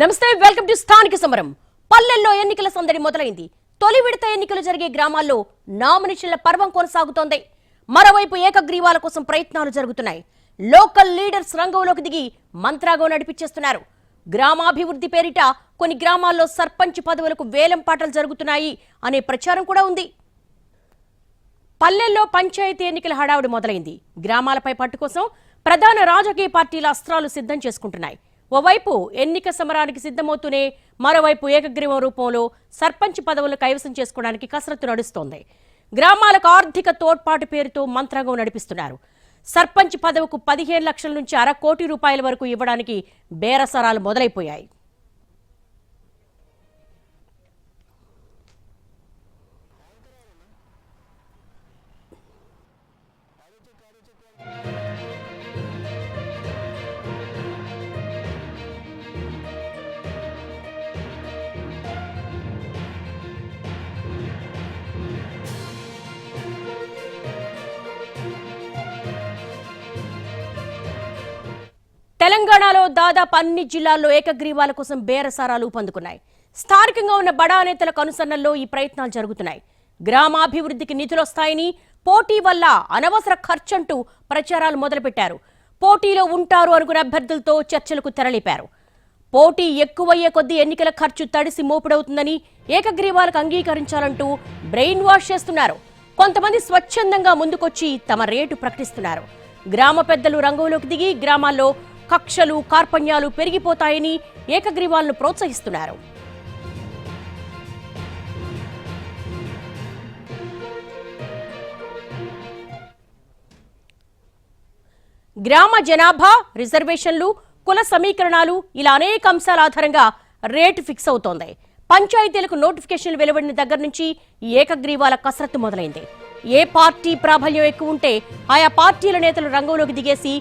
నమస్తే welcome to స్థానిక సమరం. పల్లెల్లో ఎన్నికల సందడి మొదలైంది. తొలి విడత ఎన్నికలు జరిగే గ్రామాల్లో నామినేషన్ల పర్వం కొనసాగుతోంది. మరోవైపు ఏకగ్రీవాల కోసం ప్రయత్నాలు జరుగుతున్నాయి. లోకల్ లీడర్స్ రంగంలోకి దిగి మంత్రాగం నడిపించేస్తున్నారు. గ్రామాభివృద్ధి పేరిట కొన్ని గ్రామాల్లో సర్పంచ్ పదవులకు వేలం పాటలు జరుగుతున్నాయి అనే ప్రచారం కూడా ఉంది. పల్లెల్లో పంచాయతీ ఎన్నికల హడావుడి మొదలైంది. గ్రామాలపై పట్టు కోసం ప్రధాన రాజకీయ పార్టీల అస్త్రాలు సిద్ధం చేసుకుంటున్నాయి. ఓవైపు ఎన్నిక సమరానికి సిద్ధమవుతూనే మరోవైపు ఏకగ్రీవం రూపంలో సర్పంచ్ పదవులు కైవసం చేసుకోవడానికి కసరత్తు నడుస్తోంది. గ్రామాలకు ఆర్థిక తోడ్పాటు పేరుతో మంత్రాంగం నడిపిస్తున్నారు. సర్పంచ్ పదవుకు పదిహేను లక్షల నుంచి అర కోటి రూపాయల వరకు ఇవ్వడానికి బేరసరాలు మొదలైపోయాయి. తెలంగాణలో దాదాపు అన్ని జిల్లాల్లో ఏకగ్రీవాల కోసం బేరసారాలు పొందుకున్నాయి. స్థానికంగా ఉన్న బడా నేతల కనుసన్నల్లో ఈ ప్రయత్నాలు జరుగుతున్నాయి. గ్రామాభివృద్ధికి నిధులొస్తాయని పోటీ వల్ల అనవసర ఖర్చంటూ ప్రచారాలు మొదలుపెట్టారు. పోటీలో ఉంటారు అనుకున్న అభ్యర్థులతో చర్చలకు తెరలేపారు. పోటీ ఎక్కువయ్యే కొద్దీ ఎన్నికల ఖర్చు తడిసి మోపుడవుతుందని ఏకగ్రీవాలకు అంగీకరించాలంటూ బ్రెయిన్ వాష్ చేస్తున్నారు. కొంతమంది స్వచ్ఛందంగా ముందుకొచ్చి తమ రేటు ప్రకటిస్తున్నారు. గ్రామ పెద్దలు రంగంలోకి దిగి గ్రామాల్లో కక్షలు కార్పణ్యాలు పెరిగిపోతాయని ఏకగ్రీవాలను ప్రోత్సహిస్తున్నారు. గ్రామ జనాభా రిజర్వేషన్లు కుల సమీకరణాలు ఇలా అనేక అంశాల ఆధారంగా రేటు ఫిక్స్ అవుతోంది. పంచాయతీలకు నోటిఫికేషన్లు వెలువడిన దగ్గర నుంచి ఏకగ్రీవాల కసరత్తు మొదలైంది. ఏ పార్టీ ప్రాబల్యం ఎక్కువ ఉంటే ఆయా పార్టీల నేతలు రంగంలోకి దిగేసి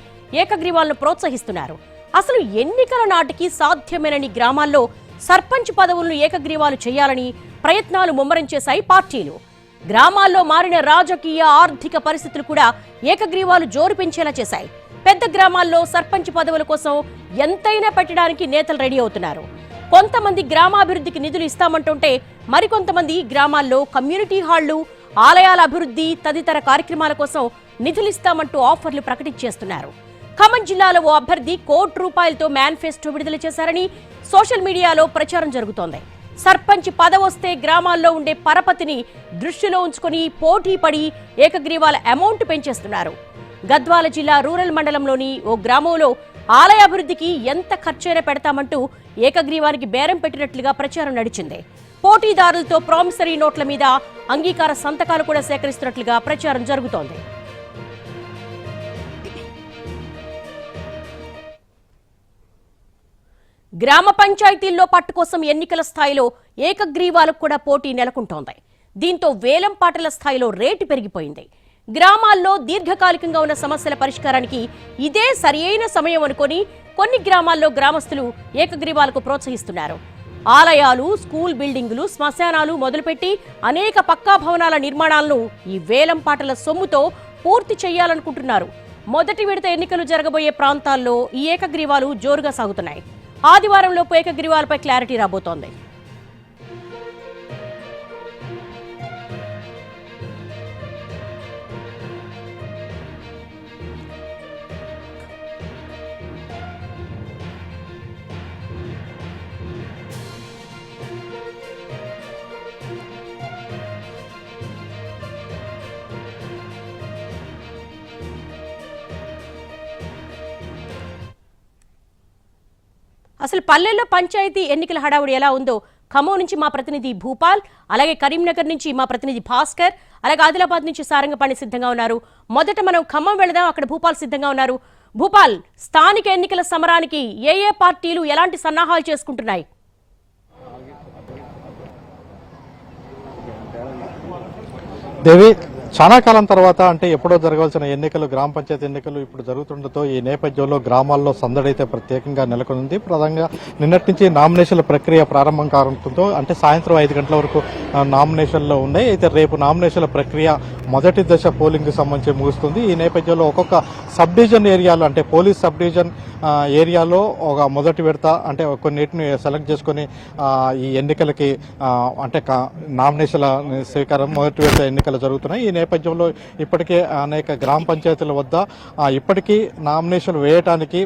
ఏకగ్రీవాలను ప్రోత్సహిస్తున్నారు. అసలు ఎన్నికల నాటికి సాధ్యమేనని గ్రామాల్లో సర్పంచ్ పదవులను ఏకగ్రీవాలు చేయాలని ప్రయత్నాలు ముమ్మరం చేశాయి పార్టీలు. గ్రామాల్లో మారిన రాజకీయ ఆర్థిక పరిస్థితులు కూడా ఏకగ్రీవాలు జోరు పెంచేలా చేశాయి. పెద్ద గ్రామాల్లో సర్పంచ్ పదవుల కోసం ఎంతైనా పెట్టడానికి నేతలు రెడీ అవుతున్నారు. కొంతమంది గ్రామాభివృద్ధికి నిధులు ఇస్తామంటుంటే మరికొంతమంది గ్రామాల్లో కమ్యూనిటీ హాళ్ళు ఆలయాల అభివృద్ధి తదితర కార్యక్రమాల కోసం నిధులు ఇస్తామంటూ ఆఫర్లు ప్రకటించేస్తున్నారు. ఖమ్మం జిల్లాలో ఓ అభ్యర్థి కోటి రూపాయలతో మేనిఫెస్టో విడుదల చేశారని సోషల్ మీడియాలో ప్రచారం జరుగుతోంది. సర్పంచ్ పదవొస్తే గ్రామాల్లో ఉండే పరపతిని దృష్టిలో ఉంచుకొని పోటీ పడి ఏకగ్రీవాల అమౌంట్ పెంచేస్తున్నారు. గద్వాల జిల్లా రూరల్ మండలంలోని ఓ గ్రామంలో ఆలయ అభివృద్ధికి ఎంత ఖర్చైనా పెడతామంటూ ఏకగ్రీవానికి బేరం పెట్టినట్లుగా ప్రచారం నడిచింది. పోటీదారులతో ప్రామిసరీ నోట్ల మీద అంగీకార సంతకాలు కూడా సేకరిస్తున్నట్లుగా ప్రచారం జరుగుతోంది. గ్రామ పంచాయతీల్లో పట్టు కోసం ఎన్నికల స్థాయిలో ఏకగ్రీవాలకు కూడా పోటీ నెలకొంటోంది. దీంతో వేలం పాటల స్థాయిలో రేటు పెరిగిపోయింది. గ్రామాల్లో దీర్ఘకాలికంగా ఉన్న సమస్యల పరిష్కారానికి ఇదే సరియైన సమయం అనుకొని కొన్ని గ్రామాల్లో గ్రామస్తులు ఏకగ్రీవాలకు ప్రోత్సహిస్తున్నారు. ఆలయాలు స్కూల్ బిల్డింగులు శ్మశానాలు మొదలుపెట్టి అనేక పక్కా భవనాల నిర్మాణాలను ఈ వేలం పాటల సొమ్ముతో పూర్తి చేయాలనుకుంటున్నారు. మొదటి విడత ఎన్నికలు జరగబోయే ప్రాంతాల్లో ఈ ఏకగ్రీవాలు జోరుగా సాగుతున్నాయి. ఆదివారంలోపు ఏకగ్రీవాలపై క్లారిటీ రాబోతోంది. అసలు పల్లెల్లో పంచాయతీ ఎన్నికల హడావుడి ఎలా ఉందో ఖమ్మం నుంచి మా ప్రతినిధి భూపాల్ అలాగే కరీంనగర్ నుంచి మా ప్రతినిధి భాస్కర్ అలాగే ఆదిలాబాద్ నుంచి సారంగపాణి సిద్ధంగా ఉన్నారు. మొదట మనం ఖమ్మం వెళదాం అక్కడ భూపాల్ సిద్ధంగా ఉన్నారు. భూపాల్ స్థానిక ఎన్నికల సమరానికి ఏ ఏ పార్టీలు ఎలాంటి సన్నాహాలు చేసుకుంటున్నాయి? దేవి చాలా కాలం తర్వాత అంటే ఎప్పుడో జరగాల్సిన ఎన్నికలు గ్రామ పంచాయతీ ఎన్నికలు ఇప్పుడు జరుగుతుండటంతో ఈ నేపథ్యంలో గ్రామాల్లో సందడైతే ప్రత్యేకంగా నెలకొంది ప్రధానంగా నిన్నటి నుంచి నామినేషన్ల ప్రక్రియ ప్రారంభం కావడంతో అంటే సాయంత్రం ఐదు గంటల వరకు నామినేషన్లో నామినేషన్లు ఉన్నాయి. అయితే రేపు నామినేషన్ల ప్రక్రియ మొదటి దశ పోలింగ్ సంబంధించి ముగుస్తుంది. ఈ నేపథ్యంలో ఒక్కొక్క సబ్ డివిజన్ ఏరియాలో అంటే పోలీస్ సబ్ డివిజన్ ఏరియాలో ఒక మొదటి విడత అంటే కొన్నిటిని సెలెక్ట్ చేసుకొని ఈ ఎన్నికలకి అంటే నామినేషన్ల స్వీకారం మొదటి విడత ఎన్నికలు జరుగుతున్నాయి. ఈ నేపథ్యంలో ఇప్పటికే అనేక గ్రామ పంచాయతీల వద్ద ఇప్పటికీ నామినేషన్ వేయటానికి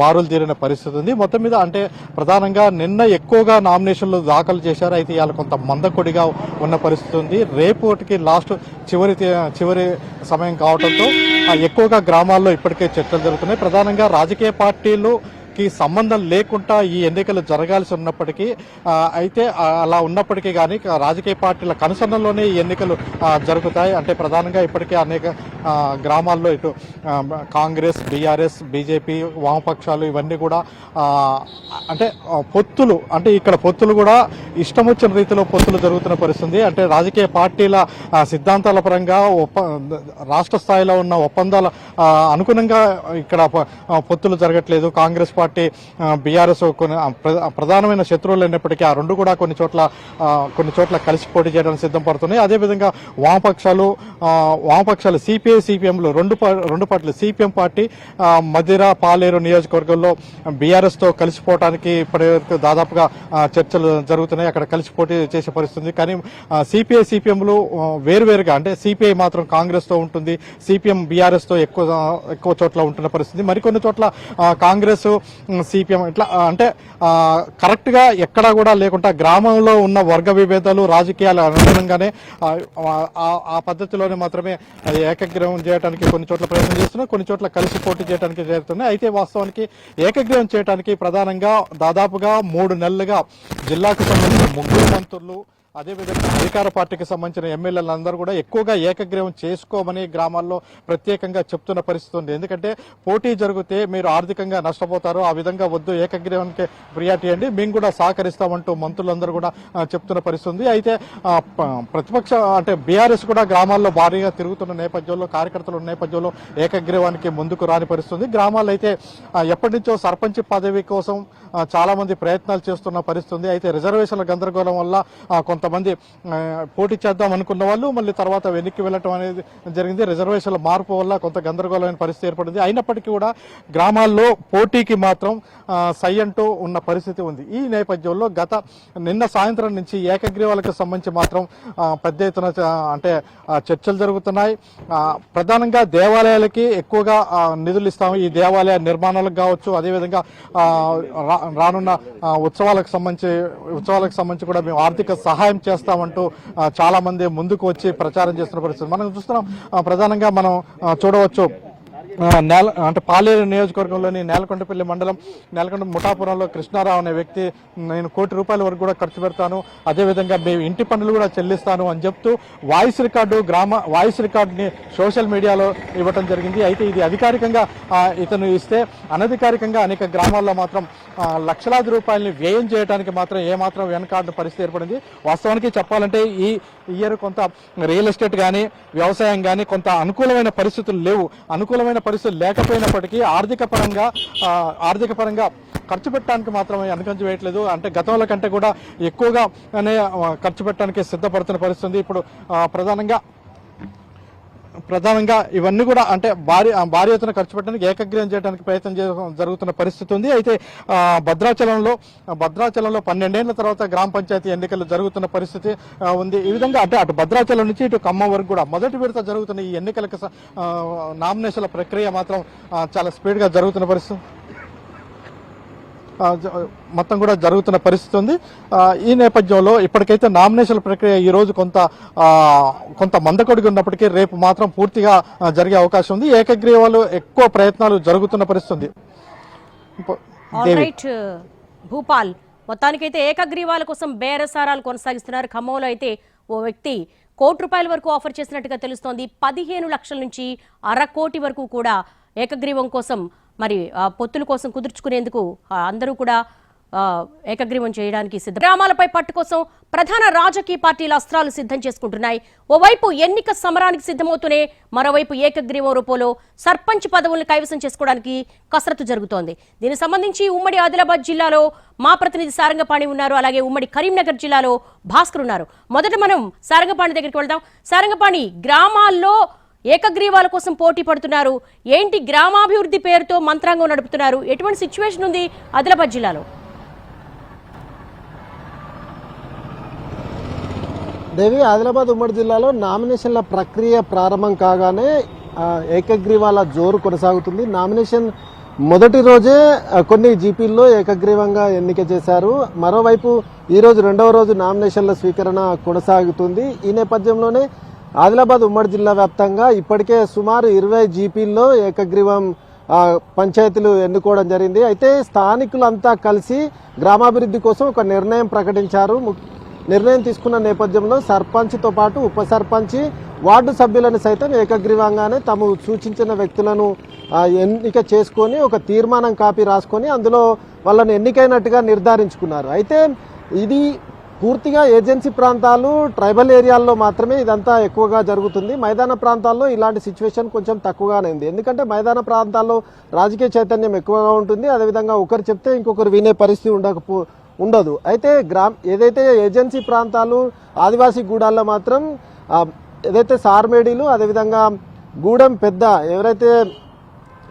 బారులు తీరిన పరిస్థితి ఉంది. మొత్తం మీద అంటే ప్రధానంగా నిన్న ఎక్కువగా నామినేషన్లు దాఖలు చేశారు. అయితే ఇవాళ కొంత మందకొడిగా ఉన్న పరిస్థితి ఉంది. రేపటికి లాస్ట్ చివరి చివరి సమయం కావడంతో ఎక్కువగా గ్రామాల్లో ఇప్పటికే చర్చలు జరుగుతున్నాయి. ప్రధానంగా రాజకీయ పార్టీలు కి సంబంధం లేకుండా ఈ ఎన్నికలు జరగాల్సి ఉన్నప్పటికీ అయితే అలా ఉన్నప్పటికీ కానీ రాజకీయ పార్టీల కనుసన్నల్లోనే ఈ ఎన్నికలు జరుగుతాయి. అంటే ప్రధానంగా ఇప్పటికే అనేక గ్రామాల్లో ఇటు కాంగ్రెస్ బీఆర్ఎస్ బీజేపీ వామపక్షాలు ఇవన్నీ కూడా అంటే పొత్తులు అంటే ఇక్కడ పొత్తులు కూడా ఇష్టం వచ్చిన రీతిలో పొత్తులు జరుగుతున్న పరిస్థితి. అంటే రాజకీయ పార్టీల సిద్ధాంతాల పరంగా ఒప్ప రాష్ట్ర స్థాయిలో ఉన్న ఒప్పందాల అనుగుణంగా ఇక్కడ పొత్తులు జరగట్లేదు. కాంగ్రెస్ పార్టీ బీఆర్ఎస్ కొన్ని ప్రధానమైన శత్రువులు అయినప్పటికీ ఆ రెండు కూడా కొన్ని చోట్ల కొన్ని చోట్ల కలిసి పోటీ చేయడానికి సిద్ధం పడుతున్నాయి. అదేవిధంగా వామపక్షాలు వామపక్షాలు సిపిఐ సిపిఎంలు రెండు రెండు పార్టీలు సిపిఎం పార్టీ మధిర పాలేరు నియోజకవర్గంలో బీఆర్ఎస్తో కలిసిపోవడానికి ఇప్పటివరకు దాదాపుగా చర్చలు జరుగుతున్నాయి. అక్కడ కలిసి పోటీ చేసే పరిస్థితి కానీ సిపిఐ సిపిఎంలు వేరువేరుగా అంటే సిపిఐ మాత్రం కాంగ్రెస్తో ఉంటుంది. సిపిఎం బీఆర్ఎస్తో ఎక్కువ ఎక్కువ చోట్ల ఉంటున్న పరిస్థితి. మరికొన్ని చోట్ల కాంగ్రెస్ సిపిఎం ఇట్లా అంటే కరెక్ట్గా ఎక్కడా కూడా లేకుండా గ్రామంలో ఉన్న వర్గ విభేదాలు రాజకీయాలు అనుగుణంగానే ఆ, ఆ- పద్ధతిలోనే మాత్రమే ఏకగ్రహం ఏకగ్రీవం చేయడానికి కొన్ని చోట్ల ప్రయత్నం చేస్తున్నాయి కొన్ని చోట్ల కలిసి పోటీ చేయడానికి జరుగుతున్నాయి. అయితే వాస్తవానికి ఏకగ్రీవం చేయడానికి ప్రధానంగా దాదాపుగా మూడు నెలలుగా జిల్లాకు సంబంధించిన ముగ్గురు మంత్రులు అదేవిధంగా అధికార పార్టీకి సంబంధించిన ఎమ్మెల్యేలందరూ కూడా ఎక్కువగా ఏకగ్రీవం చేసుకోమని గ్రామాల్లో ప్రత్యేకంగా చెప్తున్న పరిస్థితి ఉంది. ఎందుకంటే పోటీ జరిగితే మీరు ఆర్థికంగా నష్టపోతారు. ఆ విధంగా వద్దు ఏకగ్రీవానికి ప్రియారిటీ అండి మేము కూడా సహకరిస్తామంటూ మంత్రులందరూ కూడా చెప్తున్న పరిస్థితి ఉంది. అయితే ప- ప్రతిపక్ష అంటే బీఆర్ఎస్ కూడా గ్రామాల్లో భారీగా తిరుగుతున్న నేపథ్యంలో కార్యకర్తలు ఉన్న నేపథ్యంలో ఏకగ్రీవానికి ముందుకు రాని పరిస్థితి ఉంది. గ్రామాల్లో అయితే ఎప్పటి నుంచో సర్పంచ్ పదవి కోసం చాలా మంది ప్రయత్నాలు చేస్తున్న పరిస్థితి ఉంది. అయితే రిజర్వేషన్ల గందరగోళం వల్ల కొంత కొంతమంది పోటీ చేద్దాం అనుకున్న వాళ్ళు మళ్ళీ తర్వాత వెనక్కి వెళ్ళటం అనేది జరిగింది. రిజర్వేషన్ల మార్పు వల్ల కొంత గందరగోళమైన పరిస్థితి ఏర్పడింది. అయినప్పటికీ కూడా గ్రామాల్లో పోటీకి మాత్రం సై అంటూ ఉన్న పరిస్థితి ఉంది. ఈ నేపథ్యంలో గత నిన్న సాయంత్రం నుంచి ఏకగ్రీవాలకు సంబంధించి మాత్రం పెద్ద ఎత్తున అంటే చర్చలు జరుగుతున్నాయి. ప్రధానంగా దేవాలయాలకి ఎక్కువగా నిధులు ఇస్తాము. ఈ దేవాలయ నిర్మాణాలకు కావచ్చు అదేవిధంగా రా- రానున్న ఉత్సవాలకు సంబంధించి ఉత్సవాలకు సంబంధించి కూడా మేము ఆర్థిక సహాయం చేస్తామంటూ చాలామంది చాలా మంది ముందుకు వచ్చి ప్రచారం చేస్తున్న పరిస్థితి. మనం చూస్తున్నాం ప్రధానంగా మనం చూడవచ్చు. నేల అంటే పాలేరు నియోజకవర్గంలోని నేలకొండపల్లి మండలం నేలకొండ ముఠాపురంలో కృష్ణారావు అనే వ్యక్తి నేను కోటి రూపాయల వరకు కూడా ఖర్చు పెడతాను. అదేవిధంగా మేము ఇంటి పన్నులు కూడా చెల్లిస్తాను అని చెప్తూ వాయిస్ రికార్డు గ్రామ వాయిస్ రికార్డుని సోషల్ మీడియాలో ఇవ్వటం జరిగింది. అయితే ఇది అధికారికంగా ఇతను ఇస్తే అనధికారికంగా అనేక గ్రామాల్లో మాత్రం లక్షలాది రూపాయలని వ్యయం చేయడానికి మాత్రం ఏమాత్రం వెనకాడిన పరిస్థితి ఏర్పడింది. వాస్తవానికి చెప్పాలంటే ఈ ఇయర్ కొంత రియల్ ఎస్టేట్ కానీ వ్యవసాయం కానీ కొంత అనుకూలమైన పరిస్థితులు లేవు. అనుకూలమైన పరిస్థితులు లేకపోయినప్పటికీ ఆర్థిక పరంగా ఆర్థిక పరంగా ఖర్చు పెట్టడానికి మాత్రమే అనుకంచి వేయట్లేదు అంటే గతంలో కంటే కూడా ఎక్కువగానే అనే ఖర్చు పెట్టడానికి సిద్ధపడుతున్న పరిస్థితి ఉంది. ఇప్పుడు ప్రధానంగా ప్రధానంగా ఇవన్నీ కూడా అంటే భారీ భారీ ఎత్తున ఖర్చు పెట్టడానికి ఏకగ్రీవం చేయడానికి ప్రయత్నం జరుగుతున్న పరిస్థితి ఉంది. అయితే భద్రాచలంలో భద్రాచలంలో పన్నెండేళ్ళ తర్వాత గ్రామ పంచాయతీ ఎన్నికలు జరుగుతున్న పరిస్థితి ఉంది. ఈ విధంగా అంటే అటు భద్రాచలం నుంచి ఇటు ఖమ్మం వరకు కూడా మొదటి విడత జరుగుతున్న ఈ ఎన్నికలకు స- నామినేషన్ల ప్రక్రియ మాత్రం చాలా స్పీడ్గా జరుగుతున్న పరిస్థితి. మొత్తం కూడా జరుగుతున్న పరిస్థితి ఉంది. ఈ నేపథ్యంలో ఇప్పటికైతే నామినేషన్ ప్రక్రియ ఈ రోజు కొంత కొంత మందకొడిగి ఉన్నప్పటికీ రేపు మాత్రం పూర్తిగా జరిగే అవకాశం ఉంది. ఏకగ్రీవాలు ఎక్కువ ప్రయత్నాలు జరుగుతున్న పరిస్థితి ఉంది. రైట్ భూపాల్ మొత్తానికైతే ఏకగ్రీవాల కోసం బేరసారాలు కొనసాగిస్తున్నారు. ఖమ్మంలో అయితే ఓ వ్యక్తి కోటి రూపాయల వరకు ఆఫర్ చేసినట్టుగా తెలుస్తోంది. పదిహేను లక్షల నుంచి అర కోటి వరకు కూడా ఏకగ్రీవం కోసం మరి పొత్తుల కోసం కుదుర్చుకునేందుకు అందరూ కూడా ఏకగ్రీవం చేయడానికి సిద్ధం గ్రామాలపై పట్టు కోసం ప్రధాన రాజకీయ పార్టీల అస్త్రాలు సిద్ధం చేసుకుంటున్నాయి. ఓవైపు ఎన్నిక సమరానికి సిద్ధమవుతూనే మరోవైపు ఏకగ్రీవం రూపంలో సర్పంచ్ పదవులను కైవసం చేసుకోవడానికి కసరత్తు జరుగుతోంది. దీనికి సంబంధించి ఉమ్మడి ఆదిలాబాద్ జిల్లాలో మా ప్రతినిధి సారంగపాణి ఉన్నారు. అలాగే ఉమ్మడి కరీంనగర్ జిల్లాలో భాస్కర్ ఉన్నారు. మొదట మనం సారంగపాణి దగ్గరికి వెళ్దాం. సారంగపాణి గ్రామాల్లో ఏకగ్రీవాల కోసం పోటీ పడుతున్నారు. ఏంటి గ్రామాభివృద్ధి పేరుతో మంత్రాంగం నడుపుతున్నారు? ఎటువంటి సిచ్యువేషన్ ఉంది ఆదిలాబాద్ జిల్లాలో? దేవి ఆదిలాబాద్ ఉమ్మడి జిల్లాలో నామినేషన్ల ప్రక్రియ ప్రారంభం కాగానే ఏకగ్రీవాల జోరు కొనసాగుతుంది. నామినేషన్ మొదటి రోజే కొన్ని జీపీల్లో ఏకగ్రీవంగా ఎన్నిక చేశారు. మరోవైపు ఈరోజు రెండవ రోజు నామినేషన్ల స్వీకరణ కొనసాగుతుంది. ఈ నేపథ్యంలోనే ఆదిలాబాద్ ఉమ్మడి జిల్లా వ్యాప్తంగా ఇప్పటికే సుమారు ఇరవై జీపీల్లో ఏకగ్రీవం పంచాయతీలు ఎన్నుకోవడం జరిగింది. అయితే స్థానికులంతా కలిసి గ్రామాభివృద్ధి కోసం ఒక నిర్ణయం ప్రకటించారు. నిర్ణయం తీసుకున్న నేపథ్యంలో సర్పంచ్తో పాటు ఉప సర్పంచి వార్డు సభ్యులను సైతం ఏకగ్రీవంగానే తాము సూచించిన వ్యక్తులను ఎన్నిక చేసుకొని ఒక తీర్మానం కాపీ రాసుకొని అందులో వాళ్ళని ఎన్నికైనట్టుగా నిర్ధారించుకున్నారు. అయితే ఇది పూర్తిగా ఏజెన్సీ ప్రాంతాలు ట్రైబల్ ఏరియాల్లో మాత్రమే ఇదంతా ఎక్కువగా జరుగుతుంది. మైదాన ప్రాంతాల్లో ఇలాంటి సిచ్యువేషన్ కొంచెం తక్కువగానే ఉంది. ఎందుకంటే మైదాన ప్రాంతాల్లో రాజకీయ చైతన్యం ఎక్కువగా ఉంటుంది. అదేవిధంగా ఒకరు చెప్తే ఇంకొకరు వినే పరిస్థితి ఉండకపో ఉండదు. అయితే గ్రామ ఏదైతే ఏజెన్సీ ప్రాంతాలు ఆదివాసీ గూడాల్లో మాత్రం ఏదైతే సార్మేడీలు అదేవిధంగా గూడెం పెద్ద ఎవరైతే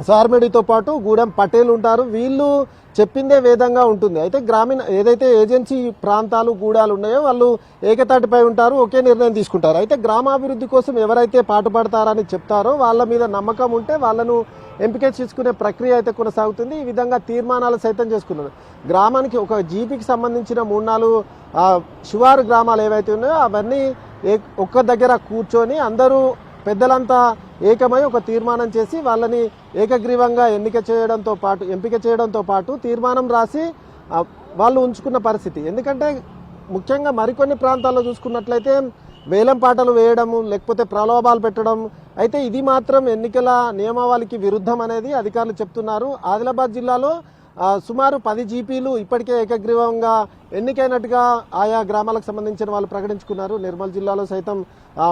సార్మేడితో పాటు గూడెం పటేల్ ఉంటారు. వీళ్ళు చెప్పిందే వేదంగా ఉంటుంది. అయితే గ్రామీణ ఏదైతే ఏజెన్సీ ప్రాంతాలు గూడాలు ఉన్నాయో వాళ్ళు ఏకతాటిపై ఉంటారు ఒకే నిర్ణయం తీసుకుంటారు. అయితే గ్రామాభివృద్ధి కోసం ఎవరైతే పాటుపడతారని చెప్తారో వాళ్ళ మీద నమ్మకం ఉంటే వాళ్ళను ఎంపిక చేసుకునే ప్రక్రియ అయితే కొనసాగుతుంది. ఈ విధంగా తీర్మానాలు సైతం చేసుకున్నారు. గ్రామానికి ఒక జీపీకి సంబంధించిన మూడు నాలుగు శివారు గ్రామాలు ఏవైతే ఉన్నాయో అవన్నీ ఏ- ఒక్క దగ్గర కూర్చొని అందరూ పెద్దలంతా ఏకమై ఒక తీర్మానం చేసి వాళ్ళని ఏకగ్రీవంగా ఎన్నిక చేయడంతో పాటు ఎంపిక చేయడంతో పాటు తీర్మానం రాసి వాళ్ళు ఉంచుకున్న పరిస్థితి. ఎందుకంటే ముఖ్యంగా మరికొన్ని ప్రాంతాల్లో చూసుకున్నట్లయితే వేలం పాటలు వేయడము లేకపోతే ప్రలోభాలు పెట్టడం అయితే ఇది మాత్రం ఎన్నికల నియమావళికి విరుద్ధం అనేది అధికారులు చెప్తున్నారు. ఆదిలాబాద్ జిల్లాలో సుమారు పది జీపీలు ఇప్పటికే ఏకగ్రీవంగా ఎన్నికైనట్టుగా ఆయా గ్రామాలకు సంబంధించిన వాళ్ళు ప్రకటించుకున్నారు. నిర్మల్ జిల్లాలో సైతం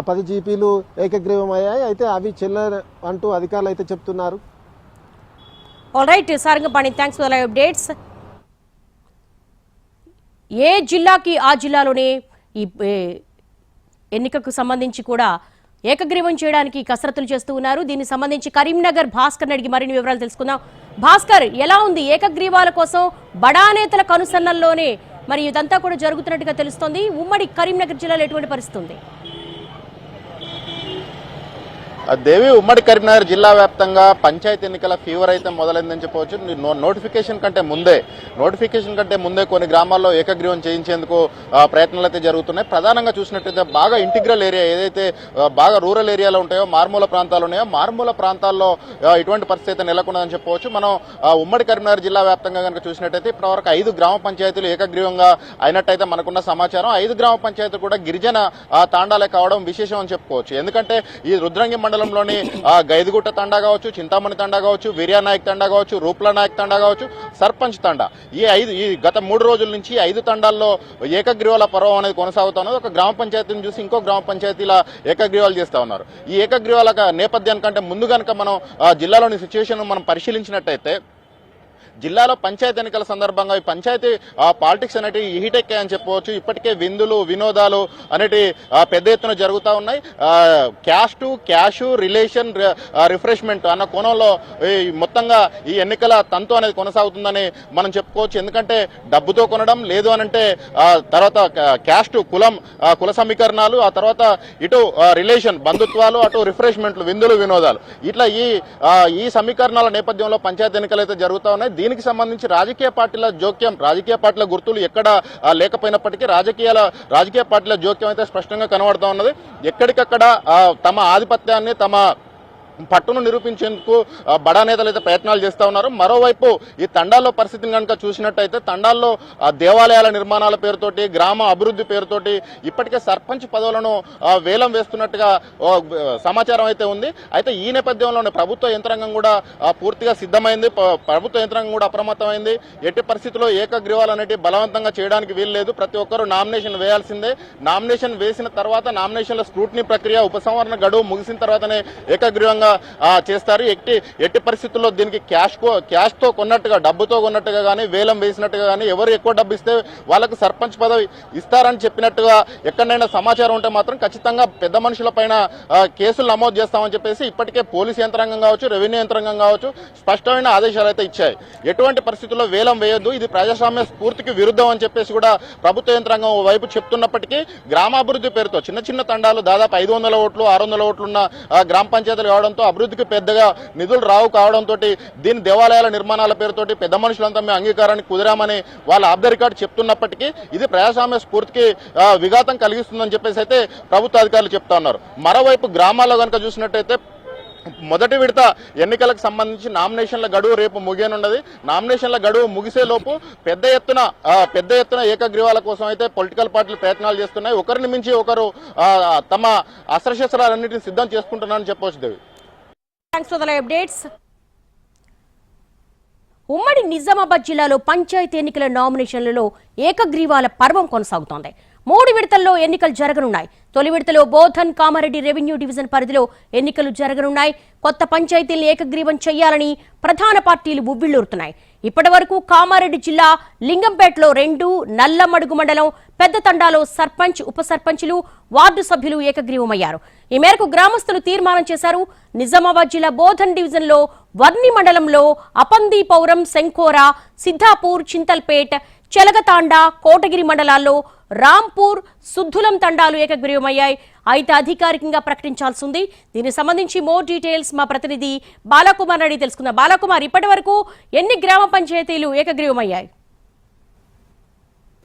పది జీపీలు ఏకగ్రీవం అయ్యాయి అయితే అవి చెల్ల అంటూ అధికారులు అయితే చెప్తున్నారు. All right Sarangapani thanks for updates ఏ జిల్లాకి ఆ జిల్లాలోనే ఈ ఎన్నికకు సంబంధించి కూడా ఏకగ్రీవం చేయడానికి కసరత్తులు చేస్తూ ఉన్నారు. దీనికి సంబంధించి కరీంనగర్ భాస్కర్ అడిగి మరిన్ని వివరాలు తెలుసుకుందాం. భాస్కర్ ఎలా ఉంది? ఏకగ్రీవాల కోసం బడా నేతల కనుసన్నల్లోనే మరి ఇదంతా కూడా జరుగుతున్నట్టుగా తెలుస్తోంది. ఉమ్మడి కరీంనగర్ జిల్లాలో ఎటువంటి పరిస్థితి ఉంది? దేవి ఉమ్మడి కరీంనగర్ జిల్లా వ్యాప్తంగా పంచాయతీ ఎన్నికల ఫీవర్ అయితే మొదలైందని చెప్పవచ్చు. నోటిఫికేషన్ కంటే ముందే నోటిఫికేషన్ కంటే ముందే కొన్ని గ్రామాల్లో ఏకగ్రీవం చేయించేందుకు ప్రయత్నాలు అయితే జరుగుతున్నాయి. ప్రధానంగా చూసినట్టయితే బాగా ఇంటిగ్రల్ ఏరియా ఏదైతే బాగా రూరల్ ఏరియాలో ఉంటాయో మారుమూల ప్రాంతాలు ఉన్నాయో మారుమూల ప్రాంతాల్లో ఇటువంటి పరిస్థితి అయితే నెలకొన్నదని చెప్పవచ్చు. మనం ఉమ్మడి కరీంనగర్ జిల్లా వ్యాప్తంగా కనుక చూసినట్టయితే ఇప్పటివరకు ఐదు గ్రామ పంచాయతీలు ఏకగ్రీవంగా అయినట్టయితే మనకున్న సమాచారం. ఐదు గ్రామ పంచాయతీలు కూడా గిరిజన తాండాలే కావడం విశేషం అని చెప్పుకోవచ్చు. ఎందుకంటే ఈ రుద్రంగి మండలం మండలంలోని గైదుగుట్ట తండా కావచ్చు చింతామణి తండా కావచ్చు వీర్యానాయక్ తండా కావచ్చు రూప్ల నాయక్ తండా కావచ్చు సర్పంచ్ తండా. ఈ ఐదు ఈ గత మూడు రోజుల నుంచి ఐదు తండాల్లో ఏకగ్రీవాల పర్వం అనేది కొనసాగుతున్నది ఒక గ్రామ పంచాయతీని చూసి ఇంకో గ్రామ పంచాయతీల ఏకగ్రీవాలు చేస్తా ఉన్నారు. ఈ ఏకగ్రీవాల నేపథ్యానికంటే ముందు కనుక మనం ఆ, జిల్లాలోని సిచ్యువేషన్ మనం పరిశీలించినట్టయితే జిల్లాలో పంచాయతీ ఎన్నికల సందర్భంగా ఈ పంచాయతీ పాలిటిక్స్ అనేటి హీటెక్కాయి అని చెప్పవచ్చు. ఇప్పటికే విందులు వినోదాలు అనేటి పెద్ద ఎత్తున జరుగుతూ ఉన్నాయి. క్యాస్ట్ క్యాష్ రిలేషన్ రిఫ్రెష్మెంట్ అన్న కోణంలో ఈ మొత్తంగా ఈ ఎన్నికల తంతు అనేది కొనసాగుతుందని మనం చెప్పుకోవచ్చు. ఎందుకంటే డబ్బుతో కొనడం లేదు అని అంటే తర్వాత టు కులం కుల సమీకరణాలు ఆ తర్వాత ఇటు రిలేషన్ బంధుత్వాలు అటు రిఫ్రెష్మెంట్లు విందులు వినోదాలు. ఇట్లా ఈ ఈ సమీకరణాల నేపథ్యంలో పంచాయతీ ఎన్నికలు అయితే జరుగుతూ ఉన్నాయి. దీనికి సంబంధించి రాజకీయ పార్టీల జోక్యం రాజకీయ పార్టీల గుర్తులు ఎక్కడ లేకపోయినప్పటికీ రాజకీయాల రాజకీయ పార్టీల జోక్యం అయితే స్పష్టంగా కనబడుతూ ఉన్నది. ఎక్కడికక్కడ తమ ఆధిపత్యాన్ని తమ పట్టును నిరూపించేందుకు బడా నేతలు అయితే ప్రయత్నాలు చేస్తూ ఉన్నారు. మరోవైపు ఈ తండాల్లో పరిస్థితిని కనుక చూసినట్టయితే తండాల్లో దేవాలయాల నిర్మాణాల పేరుతోటి గ్రామ అభివృద్ధి పేరుతోటి ఇప్పటికే సర్పంచ్ పదవులను వేలం వేస్తున్నట్టుగా సమాచారం అయితే ఉంది. అయితే ఈ నేపథ్యంలోనే ప్రభుత్వ యంత్రాంగం కూడా పూర్తిగా సిద్ధమైంది. ప్రభుత్వ యంత్రాంగం కూడా అప్రమత్తమైంది. ఎట్టి పరిస్థితుల్లో ఏకగ్రీవాలు అనేటివి బలవంతంగా చేయడానికి వీల్లేదు ప్రతి ఒక్కరూ నామినేషన్ వేయాల్సిందే. నామినేషన్ వేసిన తర్వాత నామినేషన్ల స్క్రూటినీ ప్రక్రియ ఉపసంహరణ గడువు ముగిసిన తర్వాతనే ఏకగ్రీవంగా చేస్తారు. ఎట్టి ఎట్టి పరిస్థితుల్లో దీనికి క్యాష్ కో క్యాష్తో కొన్నట్టుగా డబ్బుతో కొన్నట్టుగా కానీ వేలం వేసినట్టుగా కానీ ఎవరు ఎక్కువ డబ్బు ఇస్తే వాళ్ళకు సర్పంచ్ పదవి ఇస్తారని చెప్పినట్టుగా ఎక్కడైనా సమాచారం ఉంటే మాత్రం ఖచ్చితంగా పెద్ద మనుషుల పైన కేసులు నమోదు చేస్తామని చెప్పేసి ఇప్పటికే పోలీసు యంత్రాంగం కావచ్చు రెవెన్యూ యంత్రాంగం కావచ్చు స్పష్టమైన ఆదేశాలు అయితే ఇచ్చాయి. ఎటువంటి పరిస్థితుల్లో వేలం వేయొద్దు ఇది ప్రజాస్వామ్య స్ఫూర్తికి విరుద్ధం అని చెప్పేసి కూడా ప్రభుత్వ యంత్రాంగం వైపు చెప్తున్నప్పటికీ గ్రామాభివృద్ధి పేరుతో చిన్న చిన్న తండాలు దాదాపు ఐదు వందల ఓట్లు ఆరు వందల ఓట్లు ఉన్న గ్రామ పంచాయతీలు కావడంతో అభివృద్ధికి పెద్దగా నిధులు రావు కావడంతో దీని దేవాలయాల నిర్మాణాల పేరుతోటి పెద్ద మనుషులంతా మేము అంగీకారానికి కుదిరామని వాళ్ళ ఆఫ్ రికార్డ్ చెప్తున్నప్పటికీ ఇది ప్రజాస్వామ్య స్ఫూర్తికి విఘాతం కలిగిస్తుందని చెప్పేసి అయితే ప్రభుత్వ అధికారులు చెప్తా ఉన్నారు. మరోవైపు గ్రామాల్లో కనుక చూసినట్టయితే మొదటి విడత ఎన్నికలకు సంబంధించి నామినేషన్ల గడువు రేపు ముగియనున్నది. నామినేషన్ల గడువు ముగిసే లోపు పెద్ద ఎత్తున పెద్ద ఎత్తున ఏకగ్రీవాల కోసం అయితే పొలిటికల్ పార్టీలు ప్రయత్నాలు చేస్తున్నాయి. ఒకరిని మించి ఒకరు తమ అస్త్రశస్త్రాలన్నింటినీ సిద్ధం చేసుకుంటున్నారని చెప్పవచ్చు Devi. Thanks for the updates ఉమ్మడి నిజామాబాద్ జిల్లాలో పంచాయతీ ఎన్నికల నామినేషన్లలో ఏకగ్రీవాల పర్వం కొనసాగుతోంది. మూడు విడతల్లో ఎన్నికలు జరగనున్నాయి. తొలి విడతలో బోధన్ కామారెడ్డి రెవెన్యూ డివిజన్ పరిధిలో ఎన్నికలు జరగనున్నాయి. కొత్త పంచాయతీలను ఏకగ్రీవం చేయాలని ప్రధాన పార్టీలు ఉవ్విళ్ళూరుతున్నాయి ఇప్పటి వరకు కామారెడ్డి జిల్లా లింగంపేటలో రెండు నల్లమడుగు మండలం పెద్ద తండాలో సర్పంచ్ ఉప సర్పంచులు వార్డు సభ్యులు ఏకగ్రీవమయ్యారు. ఈ మేరకు గ్రామస్తులు తీర్మానం చేశారు. నిజామాబాద్ జిల్లా బోధన్ డివిజన్లో వర్ణి మండలంలో అపందీపౌరం శంకోర శంకోరా సిద్ధాపూర్ చింతల్పేట్ చెలగతాండ కోటగిరి మండలాల్లో రాంపూర్ సుద్దులం తండాలు ఏకగ్రీవమయ్యాయి. అయితే అధికారికంగా ప్రకటించాల్సి ఉంది దీనికి సంబంధించి మోర్ డీటెయిల్స్ మా ప్రతినిధి బాలకుమార్ అడిగి తెలుసుకుందాం. బాలకుమార్ ఇప్పటి వరకు ఎన్ని గ్రామ పంచాయతీలు ఏకగ్రీవమయ్యాయి?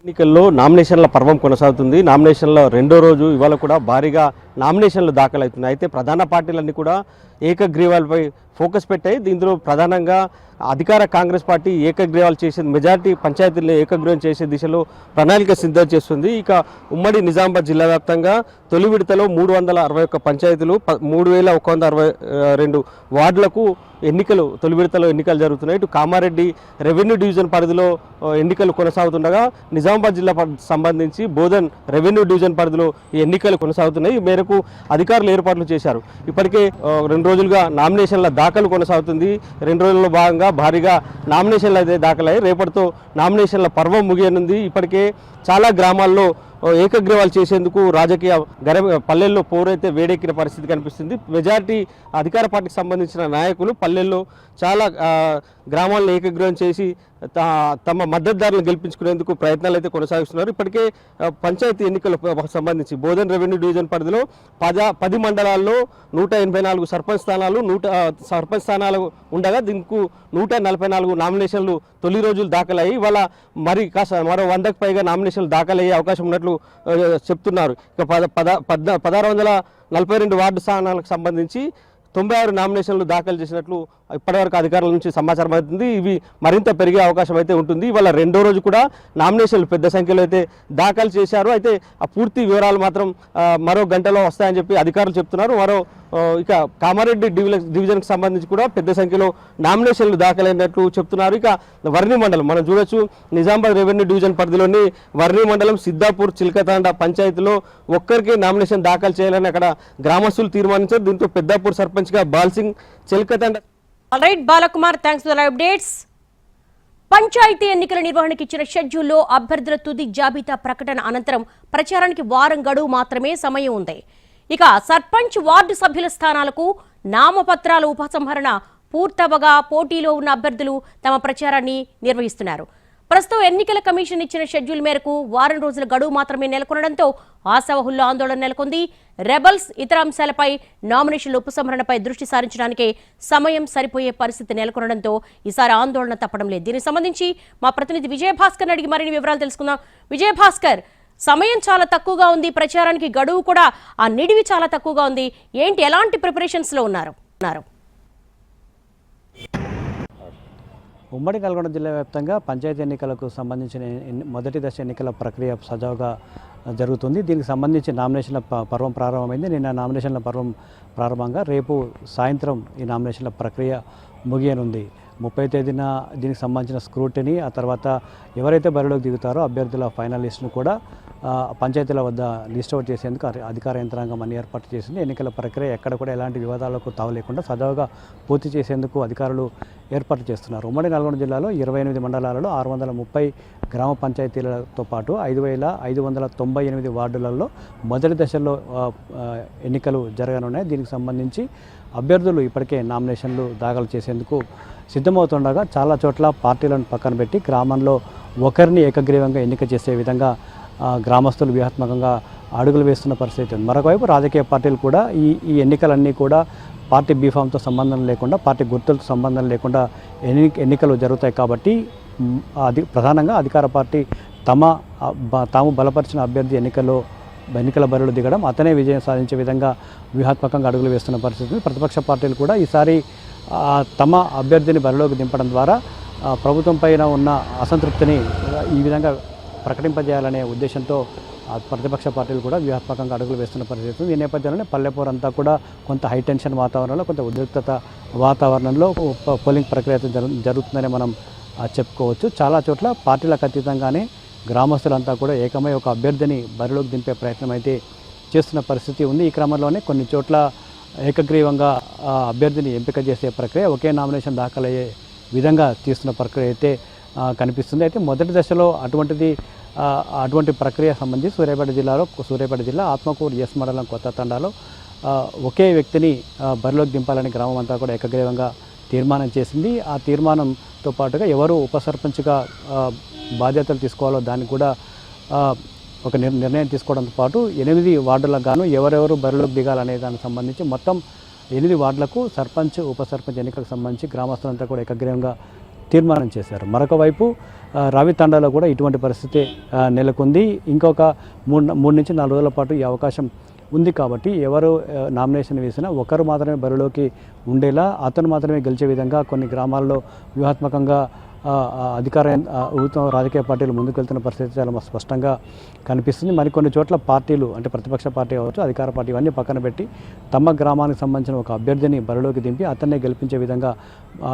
ఎన్నికల్లో నామినేషన్ల పర్వం కొనసాగుతుంది. నామినేషన్ల రెండో రోజు ఇవాళ కూడా భారీగా నామినేషన్లు దాఖలవుతున్నాయి. అయితే ప్రధాన పార్టీలన్నీ కూడా ఏకగ్రీవాలపై ఫోకస్ పెట్టాయి. దీంట్లో ప్రధానంగా అధికార కాంగ్రెస్ పార్టీ ఏకగ్రీవాలు చేసే మెజార్టీ పంచాయతీలను ఏకగ్రీవం చేసే దిశలో ప్రణాళిక సిద్ధం చేస్తుంది. ఇక ఉమ్మడి నిజామాబాద్ జిల్లా వ్యాప్తంగా తొలి విడతలో మూడు వందల అరవై ఒక్క పంచాయతీలు ప- మూడు వేల ఒక వంద అరవై రెండు వార్డులకు ఎన్నికలు తొలి విడతలో ఎన్నికలు జరుగుతున్నాయి. ఇటు కామారెడ్డి రెవెన్యూ డివిజన్ పరిధిలో ఎన్నికలు కొనసాగుతుండగా నిజామాబాద్ జిల్లా సంబంధించి బోధన్ రెవెన్యూ డివిజన్ పరిధిలో ఈ ఎన్నికలు కొనసాగుతున్నాయి. ఈ మేరకు అధికారులు ఏర్పాట్లు చేశారు. ఇప్పటికే రెండు రోజులుగా నామినేషన్ల దాఖలు కొనసాగుతుంది. రెండు రోజుల్లో భాగంగా భారీగా నామినేషన్లు అయితే దాఖలయ్యాయి. రేపటితో నామినేషన్ల పర్వం ముగియనుంది. ఇప్పటికే చాలా గ్రామాల్లో ఏకగ్రీవాలు చేసేందుకు రాజకీయ గర పల్లెల్లో పోరైతే వేడెక్కిన పరిస్థితి కనిపిస్తుంది. మెజార్టీ అధికార పార్టీకి సంబంధించిన నాయకులు పల్లెల్లో చాలా గ్రామాలను ఏకగ్రీవం చేసి త- తమ మద్దతుదారులను గెలిపించుకునేందుకు ప్రయత్నాలు అయితే కొనసాగిస్తున్నారు. ఇప్పటికే పంచాయతీ ఎన్నికలకు సంబంధించి బోధన్ రెవెన్యూ డివిజన్ పరిధిలో పద పది మండలాల్లో నూట ఎనభై నాలుగు సర్పంచ్ స్థానాలు నూట సర్పంచ్ స్థానాలు ఉండగా దీనికి నూట నలభై నాలుగు నామినేషన్లు తొలి రోజులు దాఖలయ్యి ఇవాళ మరి కాస్త మరో వందకు పైగా నామినేషన్ నామినేషన్లు దాఖలయ్యే అవకాశం ఉన్నట్లు చెప్తున్నారు. ఇక పద పద పద్నా పదహారు వందల నలభై రెండు వార్డు స్థానాలకు సంబంధించి తొంభై ఆరు నామినేషన్లు దాఖలు చేసినట్లు ఇప్పటివరకు అధికారుల నుంచి సమాచారం అవుతుంది. ఇవి మరింత పెరిగే అవకాశం అయితే ఉంటుంది. ఇవాళ రెండో రోజు కూడా నామినేషన్లు పెద్ద సంఖ్యలో అయితే దాఖలు చేశారు. అయితే ఆ పూర్తి వివరాలు మాత్రం మరో గంటలో వస్తాయని చెప్పి అధికారులు చెప్తున్నారు. మరో ఇక కామారెడ్డి డివిజన్ డివిజన్కి సంబంధించి కూడా పెద్ద సంఖ్యలో నామినేషన్లు దాఖలైనట్లు చెప్తున్నారు. ఇక వర్ణి మండలం మనం చూడొచ్చు నిజామాబాద్ రెవెన్యూ డివిజన్ పరిధిలోని వర్ణి మండలం సిద్ధాపూర్ చిల్కతాండ పంచాయతీలో ఒక్కరికి నామినేషన్ దాఖలు చేయాలని అక్కడ గ్రామస్తులు తీర్మానించారు. దీంతో పెద్దాపూర్ సర్పంచ్గా Balsingh Chilkathanda. Right Balakumar thanks for updates panchayat ఎన్నికల నిర్వహణకు ఇచ్చిన షెడ్యూల్లో అభ్యర్థుల తుది జాబితా ప్రకటన అనంతరం ప్రచారానికి వారం గడువు మాత్రమే సమయం ఉంది. ఇక సర్పంచ్ వార్డు సభ్యుల స్థానాలకు నామపత్రాల ఉపసంహరణ పూర్తవగా పోటీలో ఉన్న అభ్యర్థులు తమ ప్రచారాన్ని నిర్వహిస్తున్నారు. ప్రస్తుతం ఎన్నికల కమిషన్ ఇచ్చిన షెడ్యూల్ మేరకు వారం రోజుల గడువు మాత్రమే నెలకొనడంతో ఆశావహుల్లో ఆందోళన నెలకొంది. రెబల్స్ ఇతర అంశాలపై నామినేషన్ల ఉపసంహరణపై దృష్టి సారించడానికి సమయం సరిపోయే పరిస్థితి నెలకొనడంతో ఈసారి ఆందోళన తప్పడం లేదు. దీనికి సంబంధించి మా ప్రతినిధి విజయభాస్కర్ అడిగి మరిన్ని వివరాలు తెలుసుకుందాం. విజయభాస్కర్ సమయం చాలా తక్కువగా ఉంది. ప్రచారానికి గడువు కూడా ఆ నిడివి చాలా తక్కువగా ఉంది. ఏంటి ఎలాంటి ప్రిపరేషన్స్లో ఉన్నారు? ఉన్నారు. ఉమ్మడి నల్గొండ జిల్లా వ్యాప్తంగా పంచాయతీ ఎన్నికలకు సంబంధించిన మొదటి దశ ఎన్నికల ప్రక్రియ సజావుగా జరుగుతుంది. దీనికి సంబంధించి నామినేషన్ల పర్వం ప్రారంభమైంది. నిన్న నామినేషన్ల పర్వం ప్రారంభంగా రేపు సాయంత్రం ఈ నామినేషన్ల ప్రక్రియ ముగియనుంది. ముప్పై తేదీన దీనికి సంబంధించిన స్క్రూటిని ఆ తర్వాత ఎవరైతే బరిలోకి దిగుతారో అభ్యర్థుల ఫైనల్ లిస్టును కూడా పంచాయతీల వద్ద లిస్ట్ అవుట్ చేసేందుకు అధికార యంత్రాంగం అన్ని ఏర్పాటు చేసింది. ఎన్నికల ప్రక్రియ ఎక్కడ కూడా ఎలాంటి వివాదాలకు తావలేకుండా సజావుగా పూర్తి చేసేందుకు అధికారులు ఏర్పాటు చేస్తున్నారు. ఉమ్మడి నల్గొండ జిల్లాలో ఇరవై ఎనిమిది మండలాలలో ఆరు వందల ముప్పై గ్రామ పంచాయతీలతో పాటు ఐదు వేల ఐదు వందల తొంభై ఎనిమిది వార్డులలో మొదటి దశలో ఎన్నికలు జరగనున్నాయి. దీనికి సంబంధించి అభ్యర్థులు ఇప్పటికే నామినేషన్లు దాఖలు చేసేందుకు సిద్ధమవుతుండగా చాలా చోట్ల పార్టీలను పక్కన పెట్టి గ్రామంలో ఒకరిని ఏకగ్రీవంగా ఎన్నిక చేసే విధంగా గ్రామస్తులు వ్యూహాత్మకంగా అడుగులు వేస్తున్న పరిస్థితి ఉంది. మరొకవైపు రాజకీయ పార్టీలు కూడా ఈ ఈ ఎన్నికలన్నీ కూడా పార్టీ బీఫామ్తో సంబంధం లేకుండా పార్టీ గుర్తులతో సంబంధం లేకుండా ఎన్ని ఎన్నికలు జరుగుతాయి కాబట్టి అది ప్రధానంగా అధికార పార్టీ తమ తాము బలపరిచిన అభ్యర్థి ఎన్నికల్లో ఎన్నికల బరిలో దిగడం అతనే విజయం సాధించే విధంగా వ్యూహాత్మకంగా అడుగులు వేస్తున్న పరిస్థితి ప్రతిపక్ష పార్టీలు కూడా ఈసారి తమ అభ్యర్థిని బరిలోకి దింపడం ద్వారా ప్రభుత్వం పైన ఉన్న అసంతృప్తిని ఈ విధంగా ప్రకటింపజేయాలనే ఉద్దేశంతో ఆ ప్రతిపక్ష పార్టీలు కూడా వ్యూహాత్మకంగా అడుగులు వేస్తున్న పరిస్థితి ఈ నేపథ్యంలోనే పల్లెపూర్ అంతా కూడా కొంత హైటెన్షన్ వాతావరణంలో కొంత ఉద్రిక్తత వాతావరణంలో పోలింగ్ ప్రక్రియ జరుగుతుందని మనం చెప్పుకోవచ్చు. చాలా చోట్ల పార్టీలకు అతీతంగానే గ్రామస్తులంతా కూడా ఏకమై ఒక అభ్యర్థిని బరిలోకి దింపే ప్రయత్నం అయితే చేస్తున్న పరిస్థితి ఉంది. ఈ క్రమంలోనే కొన్ని చోట్ల ఏకగ్రీవంగా అభ్యర్థిని ఎంపిక చేసే ప్రక్రియ ఒకే నామినేషన్ దాఖలయ్యే విధంగా తీస్తున్న ప్రక్రియ అయితే కనిపిస్తుంది. అయితే మొదటి దశలో అటువంటిది అటువంటి ప్రక్రియ సంబంధించి సూర్యాపేట జిల్లాలో సూర్యాపేట జిల్లా ఆత్మకూరు ఎస్ మండలం కొత్త తండాలో ఒకే వ్యక్తిని బరిలోకి దింపాలని గ్రామం అంతా కూడా ఏకగ్రీవంగా తీర్మానం చేసింది. ఆ తీర్మానంతో పాటుగా ఎవరు ఉప సర్పంచ్గా బాధ్యతలు తీసుకోవాలో దానికి కూడా ఒక నిర్ నిర్ణయం తీసుకోవడంతో పాటు ఎనిమిది వార్డులకు గాను ఎవరెవరు బరిలోకి దిగాలనే దానికి సంబంధించి మొత్తం ఎనిమిది వార్డులకు సర్పంచ్ ఉప సర్పంచ్ ఎన్నికలకు సంబంధించి గ్రామస్తులంతా కూడా ఏకగ్రీవంగా తీర్మానం చేశారు. మరొక వైపు రావి తండాలో కూడా ఇటువంటి పరిస్థితి నెలకొంది. ఇంకొక మూడు మూడు నుంచి నాలుగు రోజుల పాటు ఈ అవకాశం ఉంది కాబట్టి ఎవరు నామినేషన్ వేసినా ఒకరు మాత్రమే బరిలోకి ఉండేలా అతను మాత్రమే గెలిచే విధంగా కొన్ని గ్రామాల్లో వ్యూహాత్మకంగా అధికార ప్రభుత్వం రాజకీయ పార్టీలు ముందుకు వెళ్తున్న పరిస్థితి చాలా స్పష్టంగా కనిపిస్తుంది. మరికొన్ని చోట్ల పార్టీలు అంటే ప్రతిపక్ష పార్టీ కావచ్చు అధికార పార్టీ ఇవన్నీ పక్కన పెట్టి తమ గ్రామానికి సంబంధించిన ఒక అభ్యర్థిని బరిలోకి దింపి అతన్నే గెలిపించే విధంగా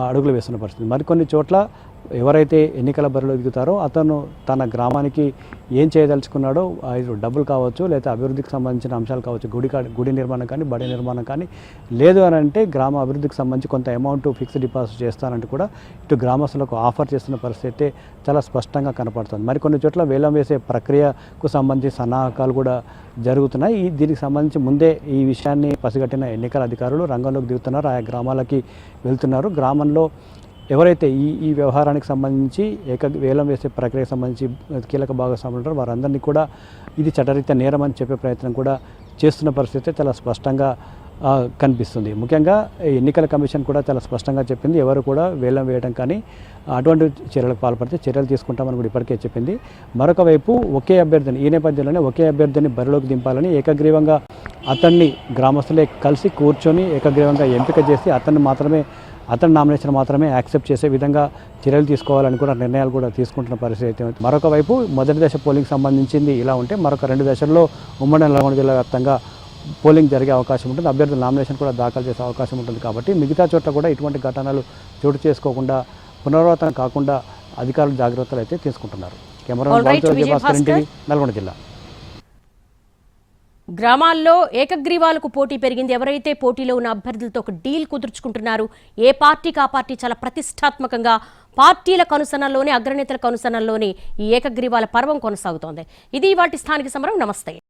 అడుగులు వేస్తున్న పరిస్థితి. మరికొన్ని చోట్ల ఎవరైతే ఎన్నికల బరిలో దిగుతారో అతను తన గ్రామానికి ఏం చేయదలుచుకున్నాడో ఐదు ఇది డబ్బులు కావచ్చు లేదా అభివృద్ధికి సంబంధించిన అంశాలు కావచ్చు గుడి కా- గుడి నిర్మాణం కానీ బడి నిర్మాణం కానీ లేదు అని అంటే గ్రామ అభివృద్ధికి సంబంధించి కొంత అమౌంట్ ఫిక్స్డ్ డిపాజిట్ చేస్తానంటూ కూడా ఇటు గ్రామస్తులకు ఆఫర్ చేస్తున్న పరిస్థితి అయితే చాలా స్పష్టంగా కనపడుతుంది. మరికొన్ని చోట్ల వేలం వేసే ప్రక్రియకు సంబంధించి సన్నాహకాలు కూడా జరుగుతున్నాయి. ఈ దీనికి సంబంధించి ముందే ఈ విషయాన్ని పసిగట్టిన ఎన్నికల అధికారులు రంగంలోకి దిగుతున్నారు. ఆయా గ్రామాలకి వెళ్తున్నారు. గ్రామంలో ఎవరైతే ఈ ఈ వ్యవహారానికి సంబంధించి ఏక వేలం వేసే ప్రక్రియకు సంబంధించి కీలక భాగస్వాములు ఉంటారో వారందరినీ కూడా ఇది చట్టరీత్యా నేరం అని చెప్పే ప్రయత్నం కూడా చేస్తున్న పరిస్థితి చాలా స్పష్టంగా కనిపిస్తుంది. ముఖ్యంగా ఎన్నికల కమిషన్ కూడా చాలా స్పష్టంగా చెప్పింది. ఎవరు కూడా వేలం వేయడం కానీ అటువంటి చర్యలకు పాల్పడితే చర్యలు తీసుకుంటామని కూడా ఇప్పటికే చెప్పింది. మరొక వైపు ఒకే అభ్యర్థిని ఈ నేపథ్యంలోనే ఒకే అభ్యర్థిని బరిలోకి దింపాలని ఏకగ్రీవంగా అతన్ని గ్రామస్తులే కలిసి కూర్చొని ఏకగ్రీవంగా ఎంపిక చేసి అతన్ని మాత్రమే అతని నామినేషన్ మాత్రమే యాక్సెప్ట్ చేసే విధంగా చర్యలు తీసుకోవాలని కూడా నిర్ణయాలు కూడా తీసుకుంటున్న పరిస్థితి అయితే. మరొక వైపు మొదటి దశ పోలింగ్ సంబంధించింది ఇలా ఉంటే మరొక రెండు దశల్లో ఉమ్మడి నల్గొండ జిల్లా వ్యాప్తంగా పోలింగ్ జరిగే అవకాశం ఉంటుంది అభ్యర్థుల నామినేషన్ కూడా దాఖలు చేసే అవకాశం ఉంటుంది కాబట్టి మిగతా చోట్ల కూడా ఇటువంటి ఘటనలు చోటు చేసుకోకుండా పునరావృతం కాకుండా అధికారులు జాగ్రత్తలు అయితే తీసుకుంటున్నారు కెమెరా. నల్గొండ జిల్లా గ్రామాల్లో ఏకగ్రీవాలకు పోటీ పెరిగింది. ఎవరైతే పోటీలో ఉన్న అభ్యర్థులతో ఒక డీల్ కుదుర్చుకుంటున్నారు ఏ పార్టీకి ఆ పార్టీ చాలా ప్రతిష్టాత్మకంగా పార్టీల కనుసనల్లోనే అగ్రనేతల కనుసనల్లోనే ఈ ఏకగ్రీవాల పర్వం కొనసాగుతోంది. ఇది వాటి స్థానిక సమరం. నమస్తే.